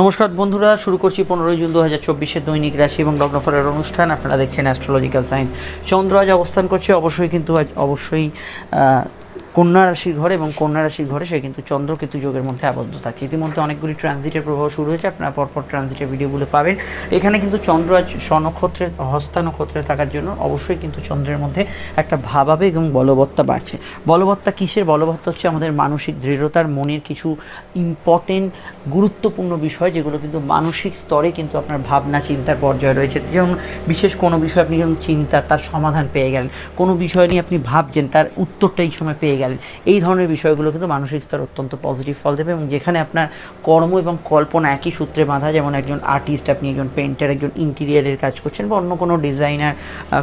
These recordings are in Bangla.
নমস্কার বন্ধুরা, শুরু করছি পনেরোই জুন দু হাজার চব্বিশের দৈনিক রাশি এবং লগ্নফলের অনুষ্ঠান। আপনারা দেখছেন অ্যাস্ট্রোলজিক্যাল সায়েন্স চন্দ্র আজ অবস্থান করছে, অবশ্যই কিন্তু আজ অবশ্যই কন্যা রাশির ঘরে এবং কন্যা রাশির ঘরে সে কিন্তু চন্দ্রকেতু যোগের মধ্যে আবদ্ধ থাকে। ইতিমধ্যে অনেকগুলি ট্রানজিটের প্রভাব শুরু হয়েছে, আপনারা পরপর ট্রানজিটের ভিডিওগুলো পাবেন। এখানে কিন্তু চন্দ্র আজ স্বনক্ষত্রে হস্তা নক্ষত্রে থাকার জন্য অবশ্যই কিন্তু চন্দ্রের মধ্যে একটা ভাবাবে এবং বলবত্তা বাড়ছে। বলবত্তা কিসের? বলবত্তা হচ্ছে আমাদের মানসিক দৃঢ়তার, মনের কিছু ইম্পর্টেন্ট গুরুত্বপূর্ণ বিষয় যেগুলো কিন্তু মানসিক স্তরে কিন্তু আপনার ভাবনা, চিন্তার পর্যায়ে রয়েছে। যেমন বিশেষ কোনো বিষয় আপনি যখন চিন্তা, তার সমাধান পেয়ে গেলেন। কোনো বিষয় নিয়ে আপনি ভাবছেন, তার উত্তরটা এই সময় পেয়ে গেলেন। এই ধরনের বিষয়গুলো কিন্তু মানসিক স্তর অত্যন্ত পজিটিভ ফল দেবে এবং যেখানে আপনার কর্ম এবং কল্পনা একই সূত্রে বাঁধা, যেমন একজন আর্টিস্ট আপনি একজন পেন্টার একজন ইন্টিরিয়ারের কাজ করছেন বা অন্য কোনো ডিজাইনার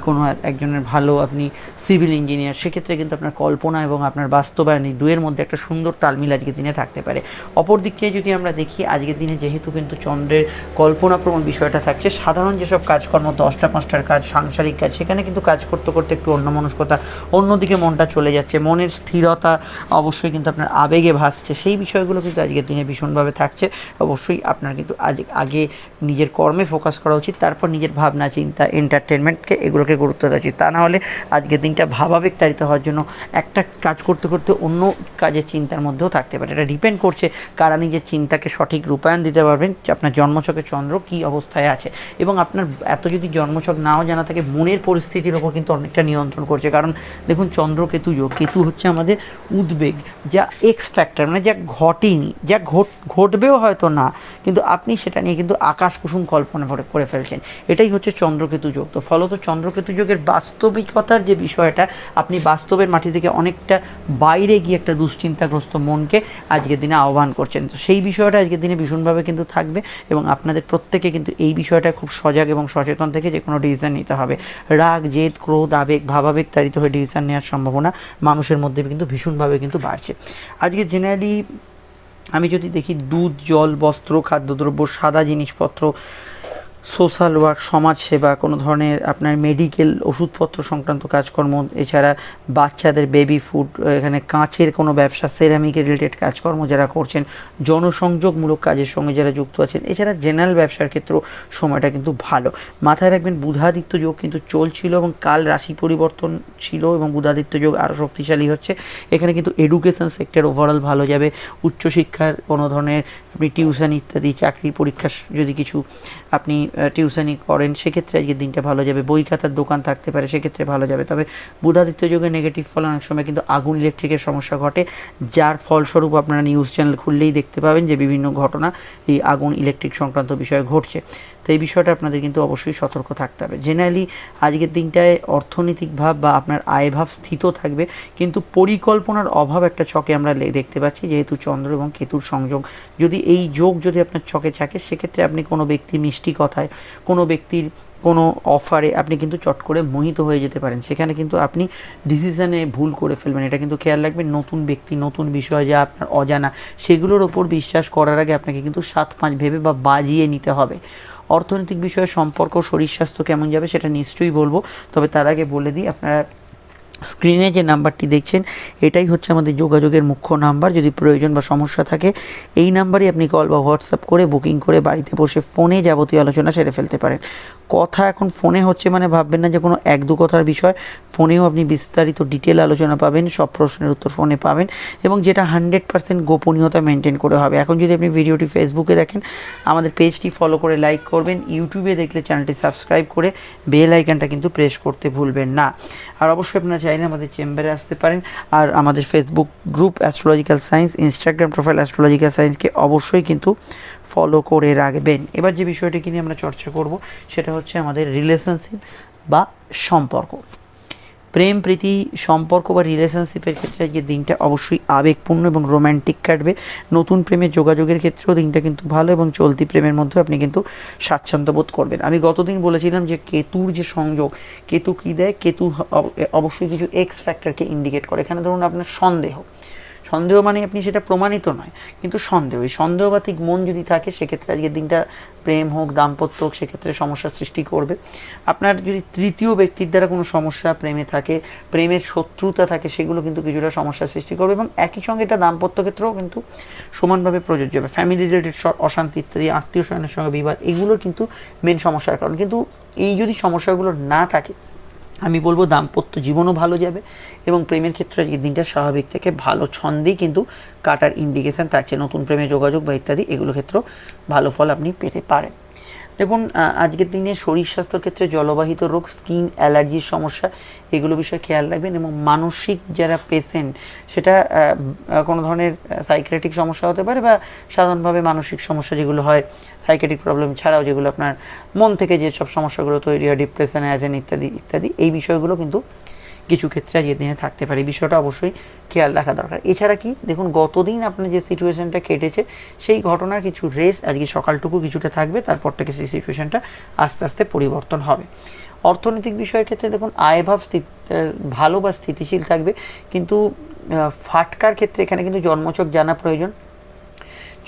কোনো একজনের ভালো আপনি সিভিল ইঞ্জিনিয়ার সেক্ষেত্রে কিন্তু আপনার কল্পনা এবং আপনার বাস্তবায়ন এই দুয়ের মধ্যে একটা সুন্দর তালমিল আজকের দিনে থাকতে পারে। অপর দিক থেকে যদি আমরা দেখি, আজকের দিনে যেহেতু কিন্তু চন্দ্রের কল্পনাপ্রবণ বিষয়টা থাকছে, সাধারণ যেসব কাজকর্ম, দশটা, পাঁচটার কাজ, সাংসারিক কাজ, সেখানে কিন্তু কাজ করতে করতে একটু অন্যমনস্কতা, অন্যদিকে মনটা চলে যাচ্ছে, মনের স্থিরতা অবশ্যই কিন্তু আপনার আবেগে ভাসছে। সেই বিষয়গুলো কিন্তু আজকের দিনে ভীষণভাবে থাকছে। অবশ্যই আপনার কিন্তু আজ, আগে নিজের কর্মে ফোকাস করা উচিত, তারপর নিজের ভাবনা, চিন্তা এন্টারটেনমেন্টকে এগুলোকে গুরুত্ব দেওয়া উচিত। তা না হলে আজকের দিনটা ভাবাবেগ তাড়িত হওয়ার জন্য একটা কাজ করতে করতে অন্য কাজের চিন্তার মধ্যেও থাকতে পারে। এটা ডিপেন্ড করছে কারা নিজের চিন্তাকে সঠিক রূপায়ণ দিতে পারবেন আপনার জন্মছকে চন্দ্র কী অবস্থায় আছে। এবং আপনার এত যদি জন্মছক নাও জানা থাকে, মনের পরিস্থিতির ওপর কিন্তু অনেকটা নিয়ন্ত্রণ করছে। কারণ দেখুন, চন্দ্র কেতু যোগ কেতু হচ্ছে আমাদের উদ্বেগ, যা এক্স ফ্যাক্টর মানে যা ঘটেনি, যা ঘট, ঘটবেও হয়তো না, কিন্তু আপনি সেটা নিয়ে কিন্তু আকাশ কুসুম কল্পনা করে ফেলছেন। এটাই হচ্ছে চন্দ্রকেতু যোগ। তো ফলত চন্দ্রকেতু যোগের বাস্তবিকতার যে বিষয়টা, আপনি বাস্তবের মাটি থেকে অনেকটা বাইরে গিয়ে একটা দুশ্চিন্তাগ্রস্ত মনকে আজকের দিনে আহ্বান করছেন। তো সেই বিষয়টা আজকের দিনে ভীষণভাবে কিন্তু থাকবে এবং আপনাদের প্রত্যেকে কিন্তু এই বিষয়টা খুব সজাগ এবং সচেতন থেকে যে কোনো ডিসিশন নিতে হবে। রাগ, জেদ, ক্রোধ, আবেগ, ভাবাবেগ তাড়িত হয়ে ডিসিশন নেওয়ার সম্ভাবনা মানুষের মধ্যে কিন্তু ভীষণভাবে কিন্তু বাড়ছে। আজকে জেনারেলি আমি যদি দেখি দুধ, জল, বস্ত্র, খাদ্যদ্রব্য, সাদা জিনিসপত্র সোশ্যাল ওয়ার্ক, সমাজসেবা, কোনো ধরনের আপনার মেডিকেল ওষুধপত্র সংক্রান্ত কাজকর্ম, এছাড়া বাচ্চাদের বেবি ফুড এখানে কাঁচের কোনো ব্যবসা সেরামিকের রিলেটেড কাজকর্ম যারা করছেন, জনসংযোগমূলক কাজের সঙ্গে যারা যুক্ত আছেন, এছাড়া জেনারেল ব্যবসার ক্ষেত্রেও সময়টা কিন্তু ভালো। মাথায় রাখবেন, বুধাদিত্য যোগ কিন্তু চলছিল এবং কাল রাশি পরিবর্তন ছিল এবং বুধাদিত্য যোগ আরও শক্তিশালী হচ্ছে। এখানে কিন্তু এডুকেশন সেক্টর ওভারঅল ভালো যাবে। উচ্চশিক্ষার কোনো ধরনের আপনি টিউশন ইত্যাদি চাকরি পরীক্ষা যদি কিছু আপনি টিউশনি করেন, সেক্ষেত্রে আজকের দিনটা ভালো যাবে। বই খাতার দোকান থাকতে পারে, সেক্ষেত্রে ভালো যাবে। তবে বুধাদিত্য যুগে নেগেটিভ ফল অনেক সময় কিন্তু আগুন ইলেকট্রিকের সমস্যা ঘটে, যার ফলস্বরূপ আপনারা নিউজ চ্যানেল খুললেই দেখতে পাবেন যে বিভিন্ন ঘটনা এই আগুন ইলেকট্রিক সংক্রান্ত বিষয়ে ঘটছে। এই বিষয়টা আপনাদের কিন্তু অবশ্যই সতর্ক থাকতে হবে। জেনারেলি আজকের দিনটায় অর্থনৈতিক ভাব বা আপনার আয়ভাব স্থিত থাকবে, কিন্তু পরিকল্পনার অভাব একটা ছকে আমরা দেখতে পাচ্ছি, যেহেতু চন্দ্র এবং কেতুর সংযোগ। যদি এই যোগ যদি আপনার ছকে থাকে, সেক্ষেত্রে আপনি কোনো ব্যক্তির মিষ্টি কথায়, কোনো ব্যক্তির কোনো অফারে আপনি কিন্তু চট করে মোহিত হয়ে যেতে পারেন। সেখানে কিন্তু আপনি ডিসিশনে ভুল করে ফেলবেন। এটা কিন্তু খেয়াল রাখবেন, নতুন ব্যক্তি, নতুন বিষয় যা আপনার অজানা, সেগুলোর ওপর বিশ্বাস করার আগে আপনাকে কিন্তু সাত পাঁচ ভেবে বা বাজিয়ে নিতে হবে। অর্থনৈতিক বিষয়ে সম্পর্ক, শরীর স্বাস্থ্য কেমন যাবে সেটা নিশ্চয়ই বলব। তবে তার আগে বলে দিই, আপনারা স্ক্রিনে যে নাম্বারটি দেখছেন, এটাই হচ্ছে আমাদের যোগাযোগের মুখ্য নাম্বার। যদি প্রয়োজন বা সমস্যা থাকে, এই নাম্বারে আপনি কল বা হোয়াটসঅ্যাপ করে বুকিং করে বাড়িতে বসে ফোনে যাবতীয় আলোচনা সেরে ফেলতে পারেন। কথা এখন ফোনে হচ্ছে মানে ভাববেন না যে কোনো এক দু কথার বিষয়। ফোনেও আপনি বিস্তারিত ডিটেল আলোচনা পাবেন, সব প্রশ্নের উত্তর ফোনে পাবেন এবং যেটা হান্ড্রেড পার্সেন্ট গোপনীয়তা মেনটেন করে হবে। এখন যদি আপনি ভিডিওটি ফেসবুকে দেখেন, আমাদের পেজটি ফলো করে লাইক করবেন, ইউটিউবে দেখলে চ্যানেলটি সাবস্ক্রাইব করে বেল আইকনটা কিন্তু প্রেস করতে ভুলবেন না। আর অবশ্যই আপনারা চাইলে আমাদের চেম্বারে আসতে পারেন আর আমাদের Facebook group astrological science, Instagram profile astrological সায়েন্সকে অবশ্যই কিন্তু ফলো করে রাখবেন। এবার যে বিষয়টিকে নিয়ে আমরা চর্চা করব, সেটা হচ্ছে আমাদের রিলেশনশিপ বা সম্পর্ক। প্রেম, প্রীতি, সম্পর্ক বা রিলেশনশিপের ক্ষেত্রে আজকে দিনটা অবশ্যই আবেগপূর্ণ এবং রোম্যান্টিক কাটবে। নতুন প্রেমের যোগাযোগের ক্ষেত্রেও দিনটা কিন্তু ভালো এবং চলতি প্রেমের মধ্যে আপনি কিন্তু স্বাচ্ছন্দ্য বোধ করবেন। আমি গতদিন বলেছিলাম যে কেতুর যে সংযোগ, কেতু কী দেয়? কেতু অব- অবশ্যই কিছু এক্স ফ্যাক্টরকে ইন্ডিকেট করে। এখানে ধরুন আপনার সন্দেহ। সন্দেহ মানে আপনি সেটা প্রমাণিত নয়, কিন্তু সন্দেহ। এই সন্দেহবাতিক মন যদি থাকে, সেক্ষেত্রে আজকের দিনটা প্রেম হোক, দাম্পত্য হোক, সেক্ষেত্রে সমস্যার সৃষ্টি করবে। আপনার যদি তৃতীয় ব্যক্তির দ্বারা কোনো সমস্যা প্রেমে থাকে, প্রেমের শত্রুতা থাকে, সেগুলো কিন্তু কিছুটা সমস্যার সৃষ্টি করবে এবং একই সঙ্গে এটা দাম্পত্য ক্ষেত্রেও কিন্তু সমানভাবে প্রযোজ্য হবে। ফ্যামিলি রিলেটেড অশান্তি ইত্যাদি, আত্মীয় স্বজনের সঙ্গে বিবাদ এগুলো কিন্তু মেন সমস্যার কারণ। কিন্তু এই যদি সমস্যাগুলো না থাকে আমি বলব দাম্পত্য জীবনও ভালো যাবে এবং প্রেমের ক্ষেত্রে এই দিনটা স্বাভাবিক থেকে ভালো ছন্দেই কিন্তু কাটার ইন্ডিকেশন চেয়ে নতুন প্রেমে যোগাযোগ বা ইত্যাদি এগুলো ক্ষেত্রেও ভালো ফল আপনি পেতে পারেন। দেখুন আজকের দিনে শরীর স্বাস্থ্যের ক্ষেত্রে জলবাহিত রোগ, স্কিন, অ্যালার্জির সমস্যা, এগুলো বিষয়ে খেয়াল রাখবেন এবং মানসিক যারা পেশেন্ট সেটা কোনো ধরনের সাইক্রেটিক সমস্যা হতে পারে বা সাধারণভাবে মানসিক সমস্যা যেগুলো হয় সাইকেটিক প্রবলেম ছাড়াও যেগুলো আপনার মন থেকে যেসব সমস্যাগুলো তৈরি হয় ডিপ্রেশনে আছেন ইত্যাদি ইত্যাদি, এই বিষয়গুলো কিন্তু কিছু ক্ষেত্রে আজকের দিনে থাকতে পারে। বিষয়টা অবশ্যই খেয়াল রাখা দরকার। এছাড়া কি, দেখুন, গতদিন আপনার যে সিচুয়েশনটা কেটেছে, সেই ঘটনার কিছু রেস আজকে সকালটুকু কিছুটা থাকবে, তারপর থেকে সেই সিচুয়েশনটা আস্তে আস্তে পরিবর্তন হবে। অর্থনৈতিক বিষয়ের ক্ষেত্রে, দেখুন আয়ভাব ভালো বা স্থিতিশীল থাকবে, কিন্তু ফাটকার ক্ষেত্রে এখানে কিন্তু জন্মচক জানা প্রয়োজন।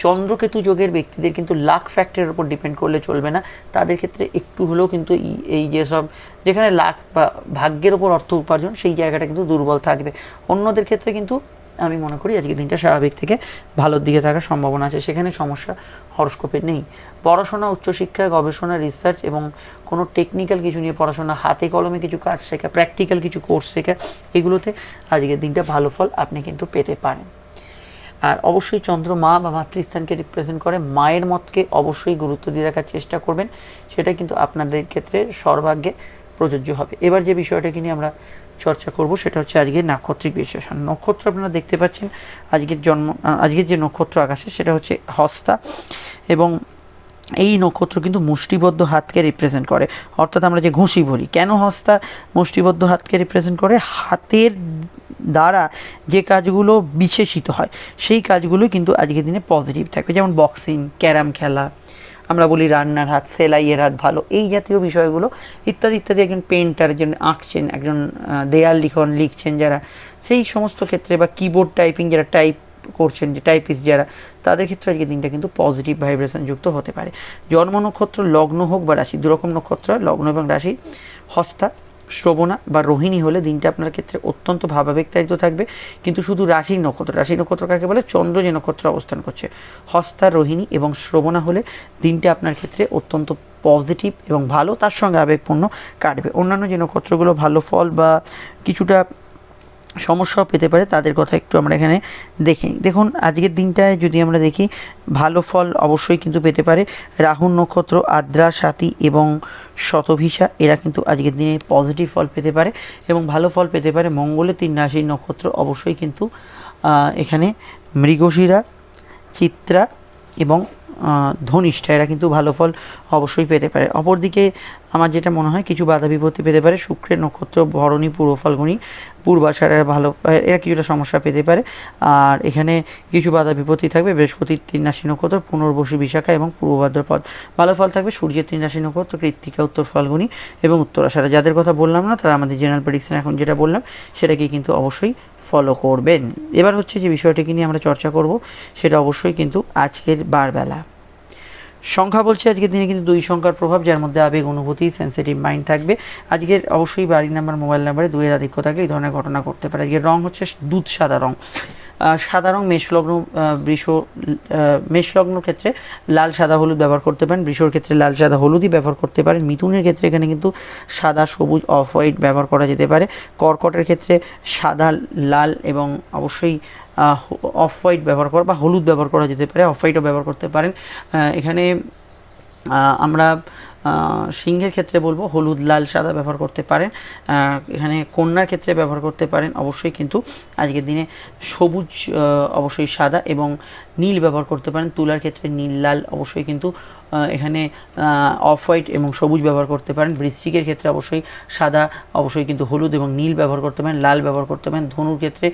চন্দ্রকেতু যোগের ব্যক্তিদের কিন্তু লাক ফ্যাক্টরের উপর ডিপেন্ড করলে চলবে না। তাদের ক্ষেত্রে একটু হলেও কিন্তু এই- যেসব যেখানে লাক বা ভাগ্যের উপর অর্থ উপার্জন, সেই জায়গাটা কিন্তু দুর্বল থাকবে। অন্যদের ক্ষেত্রে কিন্তু আমি মনে করি আজকে দিনটা স্বাভাবিক থেকে ভালোর দিকে থাকার সম্ভাবনা আছে। সেখানে সমস্যা হরস্কোপে নেই। পড়াশোনা, উচ্চশিক্ষা, গবেষণা রিসার্চ এবং কোনো টেকনিক্যাল কিছু নিয়ে পড়াশোনা, হাতে কলমে কিছু কাজ শেখা প্র্যাকটিক্যাল কিছু কোর্স শেখা, এগুলোতে আজকের দিনটা ভালো ফল আপনি কিন্তু পেতে পারেন। আর অবশ্যই চন্দ্র মা বা মাতৃস্থানকে রিপ্রেজেন্ট করে, মায়ের মতকে অবশ্যই গুরুত্ব দিয়ে রাখার চেষ্টা করবেন। সেটা কিন্তু আপনাদের ক্ষেত্রে সর্বাগ্যে প্রযোজ্য হবে। এবার যে বিষয়টাকে নিয়ে আমরা চর্চা করব, সেটা হচ্ছে আজকের নাক্ষত্রিক বিশ্লেষণ নক্ষত্র আপনারা দেখতে পাচ্ছেন, আজকের জন্ম, আজকের যে নক্ষত্র আকাশে, সেটা হচ্ছে হস্তা। এবং এই নক্ষত্র কিন্তু মুষ্টিবদ্ধ হাতকে রিপ্রেজেন্ট করে। অর্থাৎ আমরা যে ঘুষি বলি, কেন হস্তা মুষ্টিবদ্ধ হাতকে রিপ্রেজেন্ট করে? হাতের দ্বারা যে কাজগুলো বিশেষিত হয়, সেই কাজগুলো কিন্তু আজকের দিনে পজিটিভ থাকবে। যেমন বক্সিং ক্যারাম খেলা, আমরা বলি রান্নার হাত, সেলাইয়ের হাত ভালো, এই জাতীয় বিষয়গুলো ইত্যাদি ইত্যাদি একজন পেন্টার একজন আঁকছেন, একজন দেয়াল লিখন লিখছেন যারা, সেই সমস্ত ক্ষেত্রে বা কিবোর্ড টাইপিং যারা টাইপ করছেন, যে টাইপিস্ট যারা, তাদের ক্ষেত্রে আজকে দিনটা কিন্তু পজিটিভ ভাইব্রেশন যুক্ত হতে পারে। জন্ম নক্ষত্র, লগ্ন হোক বা রাশি, দুরকম নক্ষত্র, লগ্ন এবং রাশি, হস্তা শ্রবণা বা রোহিণী হলে দিনটা আপনার ক্ষেত্রে অত্যন্ত ভাবাবেগতায়িত থাকবে। কিন্তু শুধু রাশি নক্ষত্র রাশি নক্ষত্র কাকে বলে? চন্দ্র যে নক্ষত্র অবস্থান করছে, হস্তা, রোহিণী এবং শ্রবণা হলে দিনটা আপনার ক্ষেত্রে অত্যন্ত পজিটিভ এবং ভালো, তার সঙ্গে আবেগপূর্ণ কাটবে। অন্যান্য যে নক্ষত্রগুলো, ভালো ফল বা কিছুটা সমস্যাও পেতে পারে, তাদের কথা একটু আমরা এখানে দেখি দেখুন, আজকের দিনটায় যদি আমরা দেখি, ভালো ফল অবশ্যই কিন্তু পেতে পারে। রাহুল নক্ষত্র, আদ্রা, সাথী এবং শতভিসা, এরা কিন্তু আজকের দিনে পজিটিভ ফল পেতে পারে এবং ভালো ফল পেতে পারে। মঙ্গলের তিন রাশির নক্ষত্র অবশ্যই কিন্তু এখানে মৃগশিরা, চিত্রা এবং ধনিষ্ঠা, এরা কিন্তু ভালো ফল অবশ্যই পেতে পারে। অপরদিকে আমার যেটা মনে হয়, কিছু বাধা বিপত্তি পেতে পারে, শুক্রের নক্ষত্র, ভরণী পূর্ব ফাল্গুনি পূর্বাশারা ভালো এরা কিছুটা সমস্যা পেতে পারে। আর এখানে কিছু বাধা বিপত্তি থাকবে, বৃহস্পতির তিন রাশি নক্ষত্র, পুনর্বসু বিশাখা এবং পূর্ব ভাদ্রপদ ভালো ফল থাকবে সূর্যের তিন রাশি নক্ষত্র, কৃত্তিকা, উত্তর ফাল্গুনি এবং উত্তরাশারা যাদের কথা বললাম না, তারা আমাদের জেনারেল প্রেডিকশন এখন যেটা বললাম সেটাকে কিন্তু অবশ্যই ফলো করবেন। এবার হচ্ছে যে বিষয়টিকে নিয়ে আমরা চর্চা করব, সেটা অবশ্যই কিন্তু আজকের বারবেলা। সংখ্যা বলছে, আজকের দিনে কিন্তু দুই সংখ্যার প্রভাব, যার মধ্যে আবেগ, অনুভূতি সেন্সিটিভ মাইন্ড থাকবে। আজকের অবশ্যই বাড়ি নাম্বার মোবাইল নাম্বারে দুইয়ের আধিক্য থাকলে এই ধরনের ঘটনা করতে পারে। আজকের রং হচ্ছে দুধ, সাদা রং। সাদা রং মেষলগ্ন বৃষ মেষলগ্ন ক্ষেত্রে লাল, সাদা, হলুদ ব্যবহার করতে পারেন। বৃষর ক্ষেত্রে লাল, সাদা, হলুদই ব্যবহার করতে পারেন। মিথুনের ক্ষেত্রে এখানে কিন্তু সাদা, সবুজ অফ হোয়াইট ব্যবহার করা যেতে পারে। কর্কটের ক্ষেত্রে সাদা, লাল এবং অবশ্যই অফ হোয়াইট ব্যবহার করা বা হলুদ ব্যবহার করা যেতে পারে অফ হোয়াইটও ব্যবহার করতে পারেন। এখানে আমরা সিংহের ক্ষেত্রে বলব, হলুদ, লাল, সাদা ব্যবহার করতে পারেন। এখানে কন্যার ক্ষেত্রে ব্যবহার করতে পারেন। অবশ্যই কিন্তু আজকের দিনে সবুজ অবশ্যই সাদা এবং নীল ব্যবহার করতে পারেন। তুলার ক্ষেত্রে নীল, লাল অবশ্যই কিন্তু এখানে অফ হোয়াইট এবং সবুজ ব্যবহার করতে পারেন। বৃশ্চিকের ক্ষেত্রে অবশ্যই সাদা, অবশ্যই কিন্তু হলুদ এবং নীল ব্যবহার করতে পারেন, লাল ব্যবহার করতে পারেন। ধনুর ক্ষেত্রে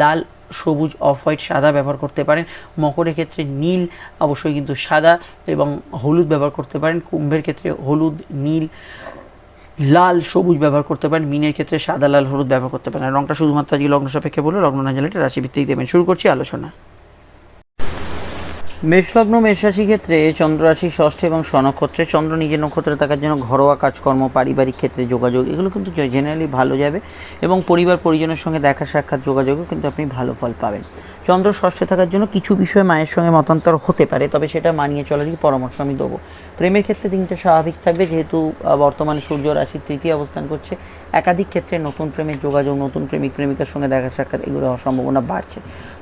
লাল সবুজ অফ হোয়াইট সাদা ব্যবহার করতে পারেন। মকরের ক্ষেত্রে নীল, অবশ্যই কিন্তু সাদা এবং হলুদ ব্যবহার করতে পারেন। কুম্ভের ক্ষেত্রে হলুদ, নীল, লাল, সবুজ ব্যবহার করতে পারেন। মিনের ক্ষেত্রে সাদা, লাল, হলুদ ব্যবহার করতে পারেন। রংটা শুধুমাত্র আজকে লগ্ন সাপেক্ষে বলে লগ্ন না জানলে রাশিভিত্তিক দেবেন। শুরু করছি আলোচনা। মেষলগ্ন, মেষরাশি ক্ষেত্রে চন্দ্ররাশি, ষষ্ঠ এবং স্বনক্ষত্রে, চন্দ্র নিজের নক্ষত্রে থাকার জন্য ঘরোয়া কাজকর্ম, পারিবারিক ক্ষেত্রে যোগাযোগ, এগুলো কিন্তু জেনারেলি ভালো যাবে এবং পরিবার পরিজনের সঙ্গে দেখা সাক্ষাৎ যোগাযোগও কিন্তু আপনি ভালো ফল পাবেন। চন্দ্র ষষ্ঠে থাকার জন্য কিছু বিষয়ে মায়ের সঙ্গে মতান্তর হতে পারে, তবে সেটা মানিয়ে চলারই পরামর্শ আমি দেবো। প্রেমের ক্ষেত্রে দিনটা স্বাভাবিক থাকবে, যেহেতু বর্তমানে সূর্য রাশির তৃতীয় অবস্থান করছে। একাধিক ক্ষেত্রে নতুন প্রেমের যোগাযোগ, নতুন প্রেমিক, প্রেমিকার সঙ্গে দেখা সাক্ষাৎ, এগুলো হওয়ার সম্ভাবনা বাড়ছে।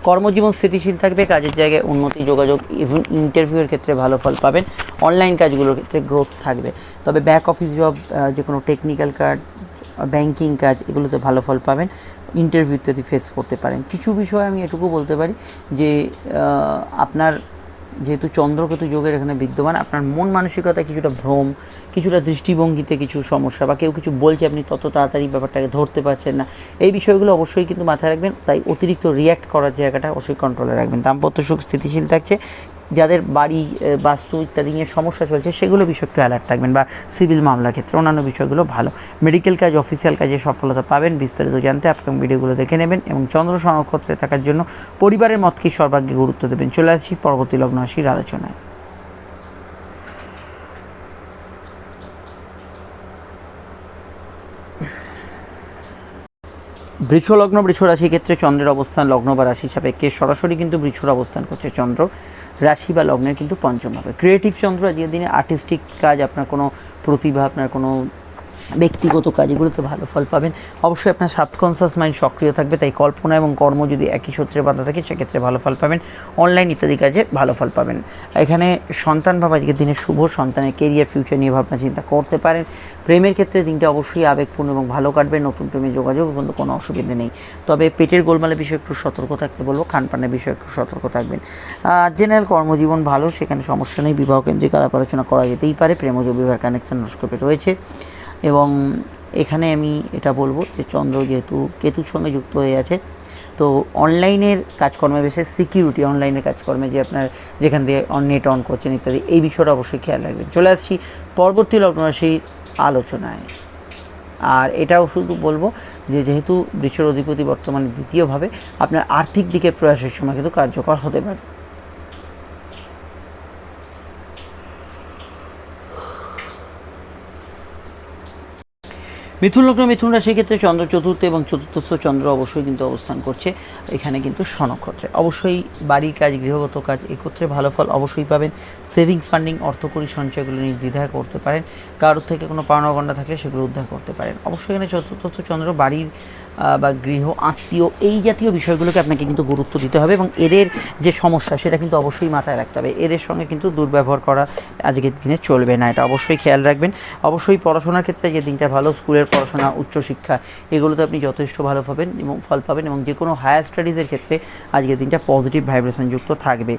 কর্মজীবন স্থিতিশীল থাকবে, কাজের জায়গায় উন্নতি, যোগাযোগ ইভেন ইন্টারভিউয়ের ক্ষেত্রে ভালো ফল পাবেন। অনলাইন কাজগুলোর ক্ষেত্রে গ্রোথ থাকবে। তবে ব্যাক অফিস জব যে কোনো টেকনিক্যাল কাজ ব্যাংকিং কাজ, এগুলোতে ভালো ফল পাবেন। ইন্টারভিউ ইত্যাদি ফেস করতে পারেন। কিছু বিষয় আমি এটুকু বলতে পারি যে আপনার যেহেতু চন্দ্রকেতু যোগের এখানে বিদ্যমান, আপনার মন মানসিকতা কিছুটা ভ্রম, কিছুটা দৃষ্টিভঙ্গিতে কিছু সমস্যা বা কেউ কিছু বলছে আপনি তত তাড়াতাড়ি ব্যাপারটাকে ধরতে পারছেন না, এই বিষয়গুলো অবশ্যই কিন্তু মাথায় রাখবেন। তাই অতিরিক্ত রিয়্যাক্ট করার জায়গাটা অবশ্যই কন্ট্রোলে রাখবেন। দাম্পত্য সুখ স্থিতিশীল থাকছে। যাদের বাড়ি বাস্তু ইত্যাদি নিয়ে সমস্যা চলছে, সেগুলো বিষয়ে একটু অ্যালার্ট থাকবেন বা সিভিল মামলার ক্ষেত্রে অন্যান্য বিষয়গুলো ভালো। মেডিকেল কাজ অফিসিয়াল কাজে সফলতা পাবেন, বিস্তারিত জানতে আপনার ভিডিওগুলো দেখে নেবেন এবং চন্দ্র সংক্ষত্রে থাকার জন্য পরিবারের মতকেই সর্বাগ্যে গুরুত্ব দেবেন? চলে আসি পরবর্তী লগ্ন আসির আলোচনায়। বৃষ লগ্ন বৃষ রাশি ক্ষেত্রে চন্দ্রের অবস্থান লগ্ন বা রাশি সাপেক্ষে। সরাসরি কিন্তু বৃষর অবস্থান করছে চন্দ্র। রাশি বা লগ্নের কিন্তু পঞ্চম হবে। ক্রিয়েটিভ চন্দ্র, আজকের দিনে আর্টিস্টিক কাজ, আপনার কোনো প্রতিভা, আপনার কোনো ব্যক্তিগত কাজগুলোতে ভালো ফল পাবেন। অবশ্যই আপনার সাবকনসিয়াস মাইন্ড সক্রিয় থাকবে, তাই কল্পনা এবং কর্ম যদি একই সূত্রে বাঁধা থাকে, সেক্ষেত্রে ভালো ফল পাবেন। অনলাইন ইত্যাদি কাজে ভালো ফল পাবেন। এখানে সন্তান ভাব, আজকের দিনে শুভ সন্তানের কেরিয়ার ফিউচার নিয়ে ভাবনা চিন্তা করতে পারেন। প্রেমের ক্ষেত্রে দিনটা অবশ্যই আবেগপূর্ণ এবং ভালো কাটবে। নতুন প্রেমে যোগাযোগ কিন্তু কোনো অসুবিধা নেই। তবে পেটের গোলমালের বিষয়ে একটু সতর্ক থাকতে বলব খানপানের বিষয়ে একটু সতর্ক থাকবেন। জেনারেল কর্মজীবন ভালো, সেখানে সমস্যা নেই, বিবাহ কেন্দ্রিক আলাপ আলোচনা করা যেতেই পারে। প্রেমজ বিবাহ কানেকশন নস্কোপে রয়েছে। এবং এখানে আমি এটা বলব যে চন্দ্র যেহেতু কেতুর সঙ্গে যুক্ত হয়ে আছে, তো অনলাইনের কাজকর্মে বিশেষ সিকিউরিটি অনলাইনের কাজকর্মে যে আপনার যেখান দিয়ে নেট অন করছেন ইত্যাদি, এই বিষয়টা অবশ্যই খেয়াল রাখবেন। চলে আসছি পরবর্তী লগ্ন রাশির আলোচনায়। আর এটাও শুধু বলব যে যেহেতু বৃষর অধিপতি বর্তমানে দ্বিতীয়ভাবে, আপনার আর্থিক দিকের প্রয়াসের সময় কিন্তু কার্যকর হতে পারে। মিথুন লগ্ন, মিথুন রাশির ক্ষেত্রে চন্দ্র চতুর্থ এবং চতুর্থস্থ চন্দ্র অবশ্যই কিন্তু অবস্থান করছে। এখানে কিন্তু স্বনক্ষত্রে অবশ্যই বাড়ির কাজ, গৃহগত কাজ একত্রে ভালো ফল অবশ্যই পাবেন। সেভিংস ফান্ডিং, অর্থকরী সঞ্চয়গুলো নির্দ্বিধায় করতে পারেন। কারোর থেকে কোনো পাওনা গণ্ডা থাকলে সেগুলো উদ্ধার করতে পারেন। অবশ্যই এখানে চতুর্থস্থ চন্দ্র বাড়ির বা গৃহ, আত্মীয়, এই জাতীয় বিষয়গুলোকে আপনাকে কিন্তু গুরুত্ব দিতে হবে এবং এদের যে সমস্যা, সেটা কিন্তু অবশ্যই মাথায় রাখতে হবে। এদের সঙ্গে কিন্তু দুর্ব্যবহার করা আজকের দিনে চলবে না। এটা অবশ্যই খেয়াল রাখবেন। অবশ্যই পড়াশোনার ক্ষেত্রে যে দিনটা ভালো, স্কুলের পড়াশোনা, উচ্চশিক্ষা, এগুলোতে আপনি যথেষ্ট ভালো পাবেন এবং ফল পাবেন এবং যে কোনো হায়ার স্টাডিজের ক্ষেত্রে আজকের দিনটা পজিটিভ ভাইব্রেশন যুক্ত থাকবে।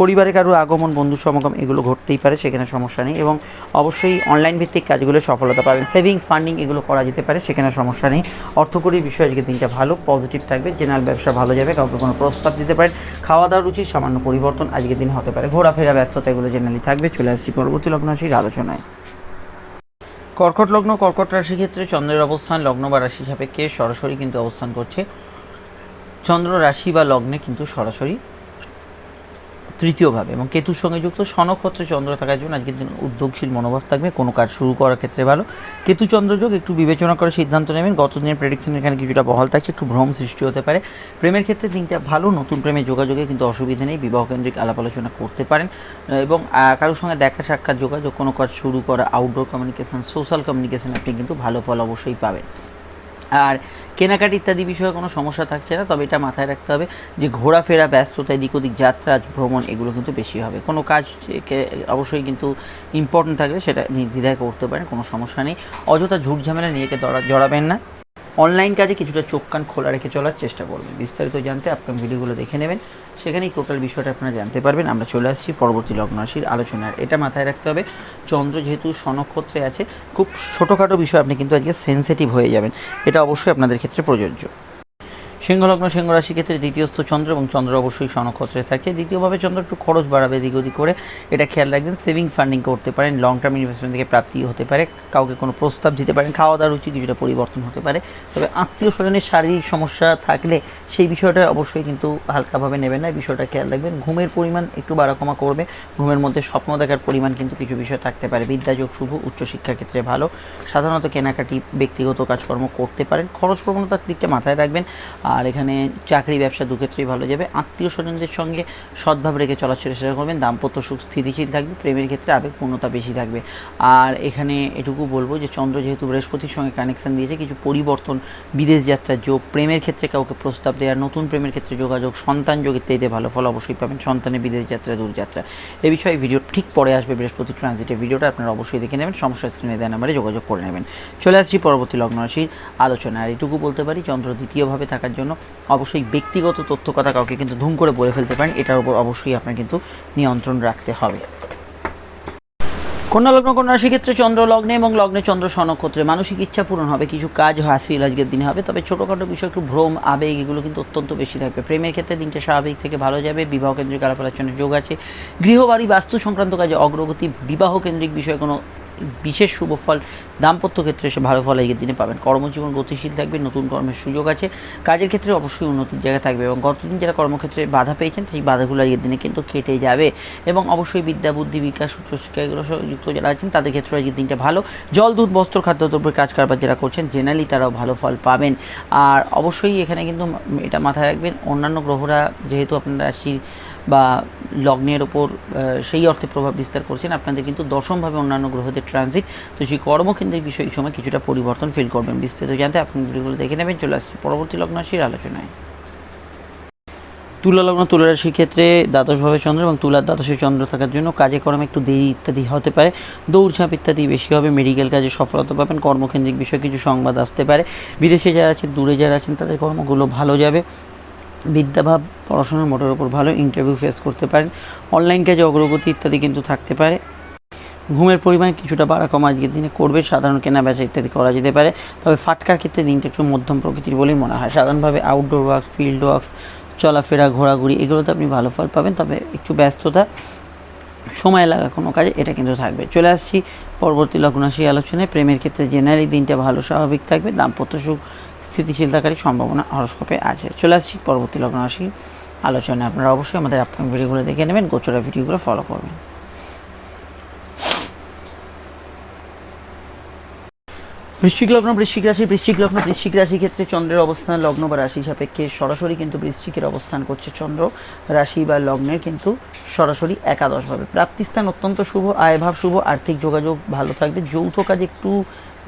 পরিবারে কারও আগমন বন্ধু সমাগম এগুলো ঘটতেই পারে, সেখানে সমস্যা নেই এবং অবশ্যই অনলাইন ভিত্তিক কাজগুলো সফলতা পাবেন। সেভিংস ফান্ডিং এগুলো করা যেতে পারে, সেখানে সমস্যা নেই। অর্থকরী আজকের দিনটা ভালো পজিটিভ থাকবে জেনারেল ব্যবসা ভালো যাবে, কাউকে কোনো প্রস্তাব দিতে পারেন। খাওয়া দাওয়ার উচিত সামান্য পরিবর্তন আজকের দিন হতে পারে। ঘোরাফেরা ব্যস্ততা এগুলো জেনারেলি থাকবে। চলে আসছি পরবর্তী লগ্ন রাশির আলোচনায়। কর্কট লগ্ন, কর্কট রাশির ক্ষেত্রে চন্দ্রের অবস্থান, লগ্ন বা রাশি সাপেক্ষে সরাসরি কিন্তু অবস্থান করছে। চন্দ্র রাশি বা লগ্নে কিন্তু সরাসরি তৃতীয়ভাবে, এবং কেতুর সঙ্গে যুক্ত স্বনক্ষত্রে চন্দ্র থাকার জন্য আজকের দিন উদ্যোগশীল মনোভাব থাকবে, কোনো কাজ শুরু করার ক্ষেত্রে ভালো। কেতু চন্দ্রযোগ একটু বিবেচনা করে সিদ্ধান্ত নেবেন গত দিনের প্রেডিকশন এখানে কিছুটা বহাল থাকছে, একটু ভ্রম সৃষ্টি হতে পারে। প্রেমের ক্ষেত্রে দিনটা ভালো, নতুন প্রেমের যোগাযোগে কিন্তু অসুবিধা নেই বিবাহ কেন্দ্রিক আলাপ আলোচনা করতে পারেন এবং কারোর সঙ্গে দেখা, সাক্ষাৎ, যোগাযোগ, কোনো কাজ শুরু করা আউটডোর কমিউনিকেশান সোশ্যাল কমিউনিকেশান আপনি কিন্তু ভালো ফল অবশ্যই পাবেন। আর কেনাকাটি ইত্যাদি বিষয়ে কোনো সমস্যা থাকছে না, তবে এটা মাথায় রাখতে হবে যে ঘোরাফেরা ব্যস্ততা এদিক ওদিক যাত্রা, ভ্রমণ, এগুলো কিন্তু বেশি হবে। কোনো কাজ অবশ্যই কিন্তু ইম্পর্টেন্ট থাকলে সেটা নির্দ্বিধায় করতে পারেন, কোনো সমস্যা নেই। অযথা ঝুট ঝামেলা নিয়ে কে দড়া- জড়াবেন না। অনলাইন কাজে কিছুটা চোখ কান খোলা রেখে চলার চেষ্টা করবেন। বিস্তারিত জানতে আপনার ভিডিওগুলো দেখে নেবেন। সেখানেই টোটাল বিষয়টা আপনারা জানতে পারবেন। আমরা চলে আসছি পরবর্তী লগ্ন রাশির আলোচনায় এটা মাথায় রাখতে হবে, চন্দ্র যেহেতু স্বনক্ষত্রে আছে, খুব ছোটোখাটো বিষয়, আপনি কিন্তু আজকে সেন্সিটিভ হয়ে যাবেন। এটা অবশ্যই আপনাদের ক্ষেত্রে প্রযোজ্য। সিংহলগ্ন সিংহ রাশি ক্ষেত্রে দ্বিতীয়স্থ চন্দ্র এবং চন্দ্র অবশ্যই স্বনক্ষত্রে থাকে। দ্বিতীয়ভাবে চন্দ্র একটু খরচ বাড়াবে এদিক ওদিক করে। এটা খেয়াল রাখবেন সেভিং ফান্ডিং করতে পারেন লং টার্ম ইনভেস্টমেন্ট থেকে প্রাপ্তি হতে পারে, কাউকে কোনো প্রস্তাব দিতে পারেন খাওয়া দাওয়ার রুচি কিছুটা পরিবর্তন হতে পারে। তবে আত্মীয় স্বজনের শারীরিক সমস্যা থাকলে সেই বিষয়টা অবশ্যই কিন্তু হালকাভাবে নেবেন না। বিষয়টা খেয়াল রাখবেন, ঘুমের পরিমাণ একটু বাড়া কমা করবে। ঘুমের মধ্যে স্বপ্ন দেখার পরিমাণ কিন্তু কিছু বিষয় থাকতে পারে। বিদ্যাযোগ, শুভ, উচ্চশিক্ষার ক্ষেত্রে ভালো। সাধারণত কেনাকাটি, ব্যক্তিগত কাজকর্ম করতে পারেন। খরচ প্রবণতার দিকটা মাথায় রাখবেন। আর এখানে চাকরি ব্যবসা দুক্ষেত্রেই ভালো যাবে। আত্মীয় স্বজনদের সঙ্গে সদ্ভাব রেখে চলার চেষ্টা করবেন। দাম্পত্য সুখ স্থিতিশীল থাকবে, প্রেমের ক্ষেত্রে আবেগপূর্ণতা বেশি থাকবে। আর এখানে এটুকু বলব যে চন্দ্র যেহেতু বৃহস্পতির সঙ্গে কানেকশন দিয়েছে, কিছু পরিবর্তন, বিদেশ যাত্রার যোগ, প্রেমের ক্ষেত্রে কাউকে প্রস্তাব দেওয়া, নতুন প্রেমের ক্ষেত্রে যোগাযোগ, সন্তান যোগ ইত্যাদিতে ভালো, ফল অবশ্যই পাবেন সন্তানের বিদেশ যাত্রা, দূরযাত্রা। এ বিষয়ে ভিডিও ঠিক পরে আসবে বৃহস্পতি ট্রানজিটের ভিডিওটা, আপনারা অবশ্যই দেখে নেবেন। সমস্যা স্ক্রিনে দেওয়া নাম্বারে যোগাযোগ করে নেবেন। চলে আসছি পরবর্তী লগ্ন রাশির আলোচনা আর এটুকু বলতে পারি, চন্দ্র দ্বিতীয়ভাবে থাকার জন্য অবশ্যই ব্যক্তিগত তথ্য কথা কাউকে কিন্তু ধুম করে বলে ফেলতে পারেন, এটার উপর অবশ্যই আপনার কিন্তু নিয়ন্ত্রণ রাখতে হবে। কন্যা লগ্ন, কন্যা রাশির ক্ষেত্রে চন্দ্র লগ্নে এবং লগ্নে চন্দ্র স্বনক্ষত্রে মানসিক ইচ্ছা পূরণ হবে, কিছু কাজ হাসিল আজকের দিনে হবে, তবে ছোটোখাটো বিষয় একটু ভ্রম, আবেগ, এগুলো কিন্তু অত্যন্ত বেশি থাকবে। প্রেমের ক্ষেত্রে দিনটা স্বাভাবিক থেকে ভালো যাবে, বিবাহ কেন্দ্রিক আলাপ আলোচনার যোগ আছে, গৃহবাড়ি, বাস্তু সংক্রান্ত কাজে অগ্রগতি, বিবাহ কেন্দ্রিক বিষয়ে কোনো বিশেষ শুভ ফল, দাম্পত্য ক্ষেত্রে সে ভালো ফল আজকের দিনে পাবেন। কর্মজীবন গতিশীল থাকবে, নতুন কর্মের সুযোগ আছে। কাজের ক্ষেত্রে অবশ্যই উন্নতির জায়গা থাকবে এবং গতদিন যারা কর্মক্ষেত্রে বাধা পেয়েছেন, সেই বাধাগুলো আজকের দিনে কিন্তু কেটে যাবে। এবং অবশ্যই বিদ্যা, বুদ্ধি, বিকাশ উচ্চশিক্ষা এগুলো যুক্ত যারা আছেন, তাদের ক্ষেত্রে আজকের দিনটা ভালো। জল, দুধ, বস্ত্র খাদ্যদ্রব্যের কাজ কারবার যারা করছেন, জেনারেলি তারাও ভালো ফল পাবেন। আর অবশ্যই এখানে কিন্তু এটা মাথায় রাখবেন, অন্যান্য গ্রহরা যেহেতু আপনার রাশির বা লগ্নের ওপর সেই অর্থে প্রভাব বিস্তার করছেন। আপনাদের কিন্তু দশমভাবে অন্যান্য গ্রহদের ট্রানজিট তো সেই কর্মকেন্দ্রিক বিষয় এই সময় কিছুটা পরিবর্তন ফিল করবেন। বিস্তারিত জানতে আপনি ভিডিওগুলো দেখে নেবেন। চলে আসছি পরবর্তী লগ্ন রাশির আলোচনায়। তুলা লগ্ন, তুলা রাশির ক্ষেত্রে দ্বাদশভাবে চন্দ্র এবং তুলার দ্বাদশে চন্দ্র থাকার জন্য কাজে কর্মে একটু দেরি ইত্যাদি হতে পারে। দৌড়ঝাঁপ ইত্যাদি বেশি হবে। মেডিকেল কাজে সফলতা পাবেন। কর্মকেন্দ্রিক বিষয়ে কিছু সংবাদ আসতে পারে। বিদেশে যারা আছেন, দূরে যারা আছেন, তাদের কর্মগুলো ভালো যাবে। বিদ্যাভাব পড়াশোনার মোটের ওপর ভালো ইন্টারভিউ ফেস করতে পারেন অনলাইন কাজে অগ্রগতি ইত্যাদি কিন্তু থাকতে পারে। ঘুমের পরিমাণ কিছুটা বাড়া কম আজকের দিনে করবে, সাধারণ কেনা বেচা ইত্যাদি করা যেতে পারে। তবে ফাটকার ক্ষেত্রে দিনটা একটু মধ্যম প্রকৃতির বলেই মনে হয়। সাধারণভাবে আউটডোর ওয়ার্কস ফিল্ড ওয়ার্কস চলাফেরা, ঘোরাঘুরি, এগুলোতে আপনি ভালো ফল পাবেন, তবে একটু ব্যস্ততা সময় লাগা কোনো কাজে, এটা কিন্তু থাকবে। চলে আসছি পরবর্তী লগ্নাশি আলোচনায়। প্রেমের ক্ষেত্রে জেনারেলি দিনটা ভালো, স্বাভাবিক থাকবে। দাম্পত্য সুখ স্থিতিশীল থাকারই সম্ভাবনা হরস্কোপে আছে। চলে আসছি পরবর্তী লগ্নাশি আলোচনায়। আপনারা অবশ্যই আমাদের আপনার ভিডিওগুলো দেখে নেবেন গোচরা ভিডিওগুলো ফলো করবেন। বৃশ্চিক লগ্ন, বৃশ্চিক রাশি, বৃশ্চিক লগ্ন, বৃশ্চিক রাশি ক্ষেত্রে চন্দ্রের অবস্থান লগ্ন বা রাশি সাপেক্ষে সরাসরি কিন্তু বৃশ্চিকের অবস্থান করছে চন্দ্র। রাশি বা লগ্নের কিন্তু সরাসরি একাদশভাবে প্রাপ্তিস্থান অত্যন্ত শুভ, আয়ভাব শুভ, আর্থিক যোগাযোগ ভালো থাকবে। যৌথ কাজ একটু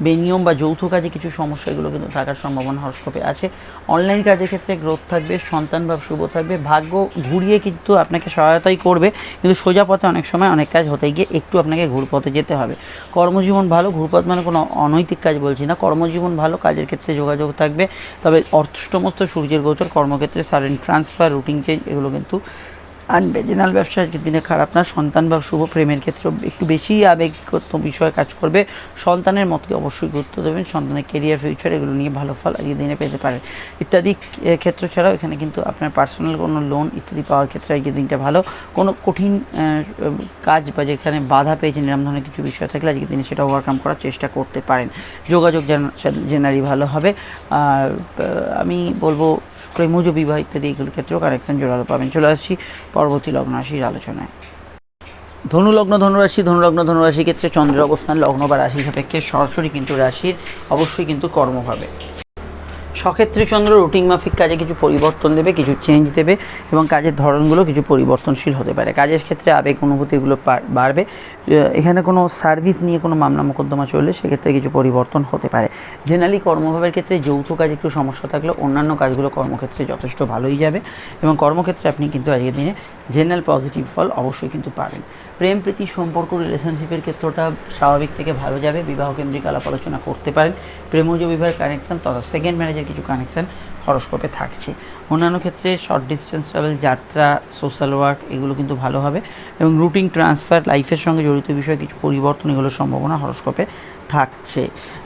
বেনিয়ম বা যৌথ কাজে কিছু সমস্যা, এগুলো কিন্তু থাকার সম্ভাবনা হরস্কোপে আছে। অনলাইন কাজের ক্ষেত্রে গ্রোথ থাকবে, সন্তান ভাব শুভ থাকবে। ভাগ্য ঘুরিয়ে কিন্তু আপনাকে সহায়তাই করবে, কিন্তু সোজা পথে অনেক সময় অনেক কাজ হতে গিয়ে একটু আপনাকে ঘুরপথে যেতে হবে। কর্মজীবন ভালো, ঘুরপথ মানে কোনো অনৈতিক কাজ বলছি না। কর্মজীবন ভালো, কাজের ক্ষেত্রে যোগাযোগ থাকবে। তবে অষ্টমস্ত সূর্যের গোচর, কর্মক্ষেত্রে সারেন ট্রান্সফার রুটিন চেঞ্জ এগুলো কিন্তু আনবে জেনারেল ব্যবসা আজকের দিনে খারাপ না, সন্তান বা শুভ প্রেমের ক্ষেত্রে একটু বেশি আবেগগত বিষয়ে কাজ করবে। সন্তানের মতকে অবশ্যই গুরুত্ব দেবেন, সন্তানের কেরিয়ার ফিউচার এগুলো নিয়ে ভালো ফল আজকের দিনে পেতে পারেন। ইত্যাদি ক্ষেত্র ছাড়াও এখানে কিন্তু আপনার পার্সোনাল কোনো লোন ইত্যাদি পাওয়ার ক্ষেত্রে আজকের দিনটা ভালো। কোনো কঠিন কাজ বা যেখানে বাধা পেয়েছেন এরকম ধরনের কিছু বিষয় থাকলে আজকের দিনে সেটা ওভারকাম করার চেষ্টা করতে পারেন। যোগাযোগ জেনারি ভালো হবে। আর আমি বলব প্রেমজ বিবাহ ইত্যাদি এগুলোর ক্ষেত্রেও কানেকশন জোরালো পাবেন। চলে আসছি পরবর্তী লগ্ন রাশির আলোচনায়। ধনু লগ্ন, ধনুরাশি, ধনুলগ্ন, ধনুরাশির ক্ষেত্রে চন্দ্রের অবস্থান, লগ্ন বা রাশি সাপেক্ষে সরাসরি কিন্তু রাশির অবশ্যই কিন্তু কর্ম কর্মভাবে সক্ষেত্রে চন্দ্র রুটিন মাফিক কাজে কিছু পরিবর্তন দেবে, কিছু চেঞ্জ দেবে এবং কাজের ধরনগুলো কিছু পরিবর্তনশীল হতে পারে। কাজের ক্ষেত্রে আবেগ অনুভূতিগুলো বাড়বে। এখানে কোনো সার্ভিস নিয়ে কোনো মামলা মোকদ্দমা চললে সেক্ষেত্রে কিছু পরিবর্তন হতে পারে। জেনারেলি কর্মভাবের ক্ষেত্রে যৌথ কাজ একটু সমস্যা থাকলে অন্যান্য কাজগুলো কর্মক্ষেত্রে যথেষ্ট ভালোই যাবে এবং কর্মক্ষেত্রে আপনি কিন্তু আজকের দিনে জেনারেল পজিটিভ ফল অবশ্যই কিন্তু পাবেন। প্রেম, প্রীতি সম্পর্ক রিলেশনশিপের ক্ষেত্রটা স্বাভাবিক থেকে ভালো যাবে। বিবাহ কেন্দ্রিক আলাপ আলোচনা করতে পারেন। প্রেমজ বিবাহের কানেকশান তথা সেকেন্ড ম্যারেজের কিছু কানেকশন হরস্কোপে থাকছে। অন্যান্য ক্ষেত্রে শর্ট ডিস্টেন্স ট্রাভেল যাত্রা সোশ্যাল ওয়ার্ক এগুলো কিন্তু ভালো হবে এবং রুটিন ট্রান্সফার লাইফের সঙ্গে জড়িত বিষয়ে কিছু পরিবর্তন এগুলোর সম্ভাবনা হরস্কোপে থাকছে।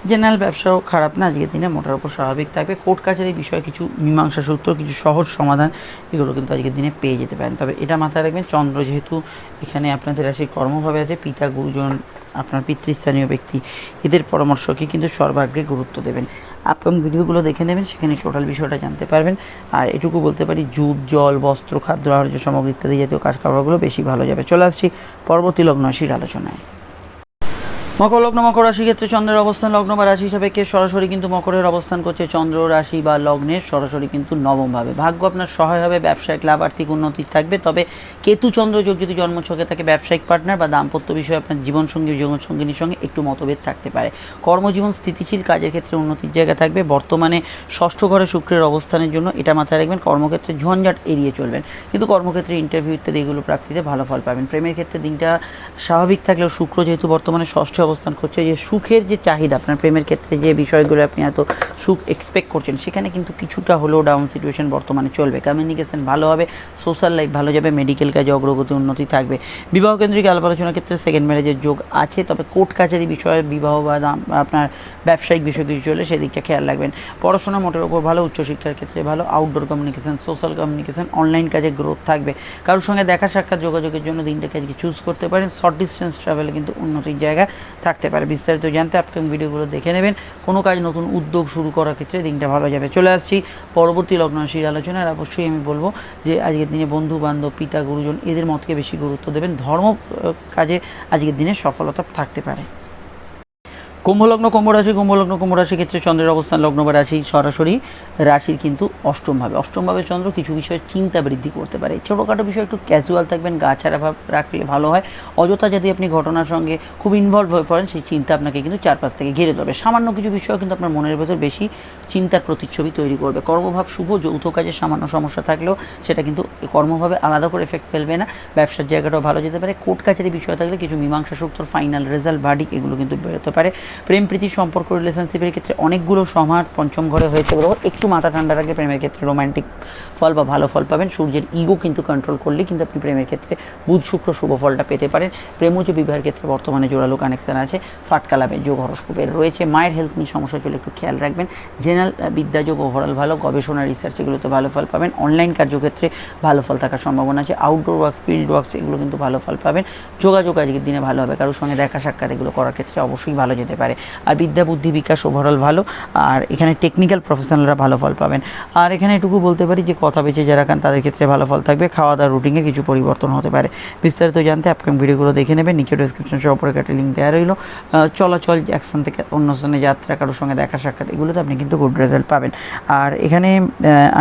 জেনারেল ব্যবসাও খারাপ না, আজকের দিনে মোটার উপর স্বাভাবিক থাকবে। কোর্ট কাছারি বিষয়ে কিছু মীমাংসা সূত্র কিছু সহজ সমাধান এগুলো কিন্তু আজকের দিনে পেয়ে যেতে পারেন। তবে এটা মাথায় রাখবেন, চন্দ্র যেহেতু এখানে আপনাদের রাশির কর্মভাবে আছে, পিতা, গুরুজন আপনার পিতৃস্থানীয় ব্যক্তি। এদের পরামর্শকে কিন্তু সর্বাগ্রে গুরুত্ব দেবেন। আপনি ভিডিওগুলো দেখে নেবেন, সেখানে টোটাল বিষয়টা জানতে পারবেন। আর এটুকু বলতে পারি জুট জল, বস্ত্র, খাদ্য, আহার্য সামগ্রী ইত্যাদি জাতীয় কাজ কারবারগুলো বেশি ভালো যাবে। চলে আসছি পরবর্তী লগ্নশীর আলোচনায়। মকর লগ্ন, মকর রাশি ক্ষেত্রে চন্দ্রের অবস্থান, লগ্ন বা রাশি হিসাবে কে সরাসরি কিন্তু মকরের অবস্থান করছে? চন্দ্র রাশি বা লগ্নের সরাসরি কিন্তু নবমভাবে। ভাগ্য আপনার সহায় হবে, ব্যবসায়িক লাভ, আর্থিক উন্নতি থাকবে। তবে কেতু চন্দ্র যোগ যদি জন্মছকে থাকে, ব্যবসায়িক পার্টনার বা দাম্পত্য বিষয়ে আপনার জীবনসঙ্গী জীবনসঙ্গিনীর সঙ্গে একটু মতভেদ থাকতে পারে। কর্মজীবন স্থিতিশীল, কাজের ক্ষেত্রে উন্নতির জায়গা থাকবে। বর্তমানে ষষ্ঠ ঘরে শুক্রের অবস্থানের জন্য এটা মাথায় রাখবেন। কর্মক্ষেত্রে ঝঞ্ঝাট এড়িয়ে চলবেন। কিন্তু কর্মক্ষেত্রে ইন্টারভিউ ইত্যাদি এগুলো প্রাপ্তিতে ভালো ফল পাবেন। প্রেমের ক্ষেত্রে দিনটা স্বাভাবিক থাকলেও শুক্র যেহেতু বর্তমানে ষষ্ঠে অবস্থান করছে যে সুখের যে চাহিদা, আপনার প্রেমের ক্ষেত্রে যে বিষয়গুলো আপনি এত সুখ এক্সপেক্ট করছেন, সেখানে কিন্তু কিছুটা হলেও ডাউন সিচুয়েশন বর্তমানে চলবে। কমিউনিকেশন ভালো হবে সোশ্যাল লাইফ ভালো যাবে মেডিকেল কাজে অগ্রগতি উন্নতি থাকবে। বিবাহ কেন্দ্রিক আলাপ আলোচনার ক্ষেত্রে সেকেন্ড ম্যারেজের যোগ আছে, তবে কোর্ট কাছারি বিষয়ে বিবাহ বা আপনার ব্যবসায়িক বিষয় কিছু চলে সেদিকটা খেয়াল রাখবেন। পড়াশোনা মোটের উপর ভালো, উচ্চশিক্ষার ক্ষেত্রে ভালো outdoor communication social communication online কাজে গ্রোথ থাকবে। কারোর সঙ্গে দেখা সাক্ষাৎ যোগাযোগের জন্য দিনটাকে আজকে চুজ করতে পারেন। শর্ট ডিস্টেন্স ট্রাভেলে কিন্তু উন্নতির জায়গা। থাকতে পারে। বিস্তারিত জানতে আপকামিং ভিডিওগুলো দেখে নেবেন। কোনো কাজ নতুন উদ্যোগ শুরু করার ক্ষেত্রে দিনটা ভালো যাবে। চলে আসছি পরবর্তী লগ্ন রাশির আলোচনায়। আর অবশ্যই আমি বলব যে আজকের দিনে বন্ধু বান্ধব, পিতা, গুরুজন এদের মতকে বেশি গুরুত্ব দেবেন। ধর্ম কাজে আজকের দিনে সফলতা থাকতে পারে। কুম্ভলগ্ন কুম্ভ রাশি কুম্ভলগ্ন কুম্ভ রাশির ক্ষেত্রে চন্দ্রের অবস্থান লগ্ন বা রাশি, সরাসরি রাশির কিন্তু অষ্টমভাবে। অষ্টমভাবে চন্দ্র কিছু বিষয়ে চিন্তা বৃদ্ধি করতে পারে। ছোটোখাটো বিষয় একটু ক্যাজুয়াল থাকবেন, গা ছাড়া ভাব রাখলে ভালো হয়। অযথা যদি আপনি ঘটনার সঙ্গে খুব ইনভলভ হয়ে পড়েন, সেই চিন্তা আপনাকে কিন্তু চারপাশ থেকে ঘিরে ধরবে। সামান্য কিছু বিষয় কিন্তু আপনার মনের ভেতর বেশি চিন্তার প্রতিচ্ছবি তৈরি করবে। কর্মভাব শুভ, যৌথ কাজে সামান্য সমস্যা থাকলেও সেটা কিন্তু কর্মভাবে আলাদা করে এফেক্ট ফেলবে না। ব্যবসার জায়গাটাও ভালো যেতে পারে। কোর্ট কাছারি বিষয় থাকলে কিছু মীমাংসা সূত্র ফাইনাল রেজাল্ট ভার্ডিক এগুলো কিন্তু বেরোতে পারে। প্রেম, প্রীতি সম্পর্ক রিলেশনশিপের ক্ষেত্রে অনেকগুলো সমাজ পঞ্চম ঘরে হয়েছে বলে একটু মাথা ঠান্ডা রাখলে প্রেমের ক্ষেত্রে রোমান্টিক ফল বা ভালো ফল পাবেন। সূর্যের ইগো কিন্তু কন্ট্রোল করলে কিন্তু আপনি প্রেমের ক্ষেত্রে বুধ, শুক্র শুভ ফলটা পেতে পারেন। প্রেমজ বিবাহের ক্ষেত্রে বর্তমানে জোরালো কানেকশন আছে। ফাটকা লাভের যোগ হরস্কোপের রয়েছে। মায়ের হেলথ নিয়ে সমস্যা চলে একটু খেয়াল রাখবেন। জেনারেল বিদ্যা যোগ ওভারঅল ভালো। গবেষণা রিসার্চ এগুলোতে ভালো ফল পাবেন। অনলাইন কার্যক্ষেত্রে ভালো ফল থাকার সম্ভাবনা আছে। আউটডোর ওয়ার্কস ফিল্ড ওয়ার্কস এগুলো কিন্তু ভালো ফল পাবেন। যোগাযোগ আজকের দিনে ভালো হবে। কারোর সঙ্গে দেখা সাক্ষাৎ এগুলো করার ক্ষেত্রে অবশ্যই ভালো যেতে পারে। আর বিদ্যা, বুদ্ধি, বিকাশ ওভারঅল ভালো, আর এখানে টেকনিক্যাল প্রফেশনালরা ভালো ফল পাবেন। আর এখানে এটুকু বলতে পারি যে, কথা বেঁচে যারা খান, তাদের ক্ষেত্রে ভালো ফল থাকবে। খাওয়া দাওয়ার রুটিনে কিছু পরিবর্তন হতে পারে। বিস্তারিত জানতে আপকাম ভিডিওগুলো দেখে নেবেন। নিচে ডিসক্রিপশন সহ উপরে একটা লিঙ্ক দেওয়া রইল। চলাচল এক স্থান থেকে অন্য স্থানে যাত্রা, কারোর সঙ্গে দেখা, সাক্ষাৎ, এগুলোতে আপনি কিন্তু গুড রেজাল্ট পাবেন। আর এখানে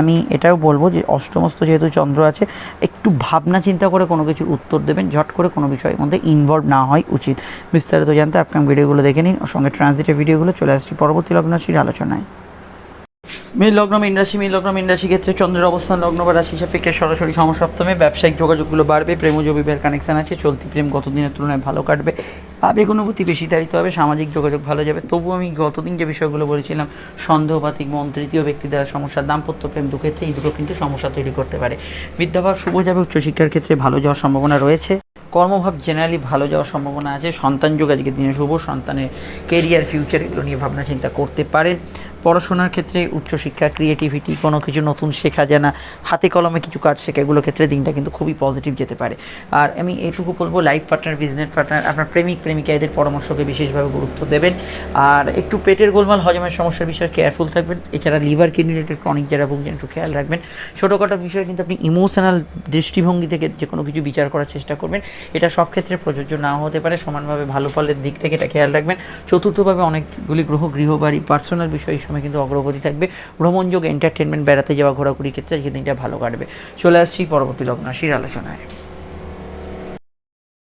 আমি এটাও বলব যে অষ্টমস্ত যেহেতু চন্দ্র আছে, একটু ভাবনা চিন্তা করে কোনো কিছুর উত্তর দেবেন। ঝট করে কোনো বিষয়ের মধ্যে ইনভলভ না হয় উচিত। বিস্তারিত জানতে আপকাম ভিডিওগুলো দেখে নিন। সঙ্গে ট্রানজিটের ভিডিওগুলো চলে আসছি। পরবর্তী লগ্নরাশির আলোচনায়। মীন লগ্ন, মীন রাশি, মীন লগ্ন, মীন রাশি ক্ষেত্রে চন্দ্রের অবস্থান, লগ্ন বা রাশি সাপেক্ষে সরাসরি সমসপ্তমে ব্যবসায়িক যোগাযোগগুলো বাড়বে প্রেমজ বিবাহের কানেকশন আছে, চলতি প্রেম গত দিনের তুলনায় ভালো কাটবে আবেগ অনুভূতি বেশি তাড়িত হবে, সামাজিক যোগাযোগ ভালো যাবে। তবু আমি গতদিন যে বিষয়গুলো বলেছিলাম সন্দেহপাতিক মন, তৃতীয় ব্যক্তি দ্বারা সমস্যা, দাম্পত্য প্রেম দুক্ষেত্রে এই দুটো কিন্তু সমস্যা তৈরি করতে পারে। বিদ্যাভাব শুভ যাবে, উচ্চশিক্ষার ক্ষেত্রে ভালো যাওয়ার সম্ভাবনা রয়েছে। কর্মভাব জেনারেলি ভালো যাওয়ার সম্ভাবনা আছে। সন্তান যোগ, আজকের দিনে শুভ। সন্তানের কেরিয়ার ফিউচার এগুলো নিয়ে ভাবনা চিন্তা করতে পারেন। পড়াশোনার ক্ষেত্রে উচ্চশিক্ষা ক্রিয়েটিভিটি কোনো কিছু নতুন শেখা যায় না। হাতে কলমে কিছু কাজ শেখা এগুলো ক্ষেত্রে দিনটা কিন্তু খুবই পজিটিভ যেতে পারে। আর আমি এটুকু বলব লাইফ পার্টনার বিজনেস পার্টনার আপনার প্রেমিক, প্রেমিকা, এদের পরামর্শকে বিশেষভাবে গুরুত্ব দেবেন। আর একটু পেটের গোলমাল, হজমের সমস্যার বিষয়ে কেয়ারফুল থাকবেন। এছাড়া লিভার কিডনি রিলেটেড ক্রনিক যারা ভুগছেন, একটু খেয়াল রাখবেন। ছোটোখাটো বিষয়ে কিন্তু আপনি ইমোশনাল দৃষ্টিভঙ্গি থেকে যে কোনো কিছু বিচার করার চেষ্টা করবেন। এটা সব ক্ষেত্রে প্রযোজ্য নাও হতে পারে। সমানভাবে ভালো ফলের দিক থেকে এটা খেয়াল রাখবেন। চতুর্থভাবে অনেকগুলি গ্রহ, গৃহবাড়ি পার্সোনাল বিষয় সময় কিন্তু অগ্রগতি থাকবে। ভ্রমণযোগ এন্টারটেনমেন্ট বেড়াতে যাওয়া ঘোরাঘুরি ক্ষেত্রে আজকে দিনটা ভালো কাটবে। চলে আসছি পরবর্তী লগ্ন রাশির আলোচনায়।